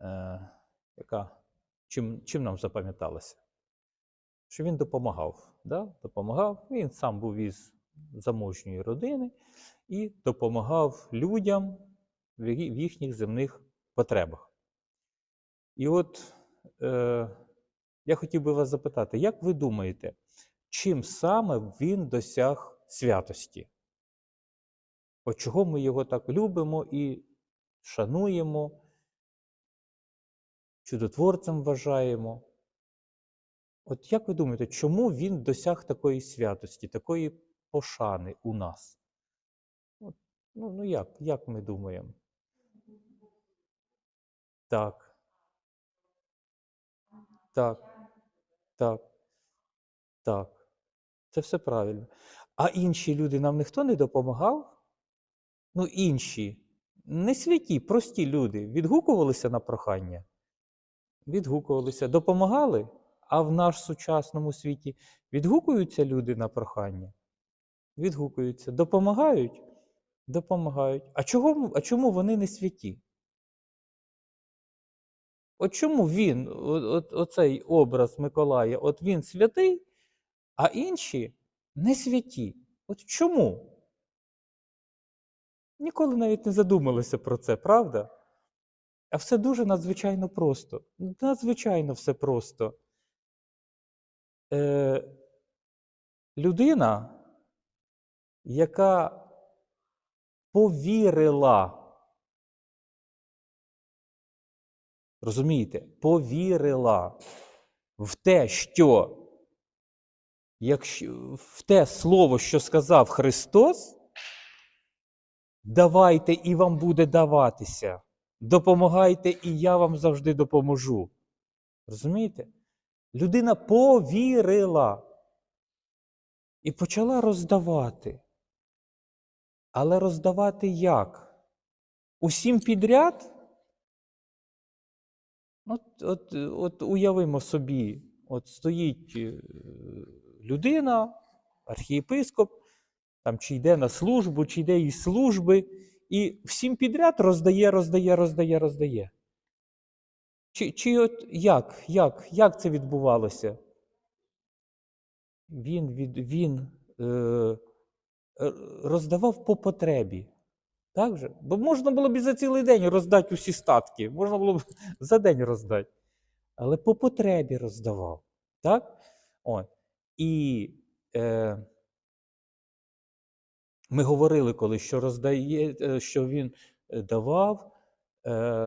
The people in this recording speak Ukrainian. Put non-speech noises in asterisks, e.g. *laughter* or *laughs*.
е, яка чим, чим нам запам'яталася? Що він допомагав. Да? Допомагав. Він сам був із заможньої родини і допомагав людям в їхніх земних потребах. І от е, я хотів би вас запитати, як ви думаєте, чим саме він досяг святості? От чого ми його так любимо і шануємо, чудотворцем вважаємо? От як ви думаєте, чому він досяг такої святості, такої пошани у нас? От, ну, ну як, як ми думаємо? Так. Так. Так. Так. Це все правильно. А інші люди нам ніхто не допомагав? Ну, інші, не святі, прості люди, відгукувалися на прохання? Відгукувалися, допомагали? А в наш сучасному світі відгукуються люди на прохання? Відгукуються. Допомагають? Допомагають. А, чого, а чому вони не святі? От чому він, от, оцей образ Миколая, от він святий, а інші не святі? От чому? Ніколи навіть не задумалися про це, правда? А все дуже надзвичайно просто. Надзвичайно все просто. Е, людина, яка повірила, розумієте, повірила в те, що якщо в те слово, що сказав Христос, давайте і вам буде даватися. Допомагайте, і я вам завжди допоможу. Розумієте? Людина повірила і почала роздавати. Але роздавати як? Усім підряд? От, от, от уявимо собі, от стоїть е, людина, архієпископ, там чи йде на службу, чи йде із служби, і всім підряд роздає, роздає, роздає, роздає. Чи, чи от як, як, як це відбувалося? Він, від, він е, е, роздавав по потребі. Так же? Бо можна було б і за цілий день роздати усі статки, можна було б *laughs* за день роздати. Але по потребі роздавав. Так? От. І е, ми говорили коли, що роздає, е, що він е, давав е,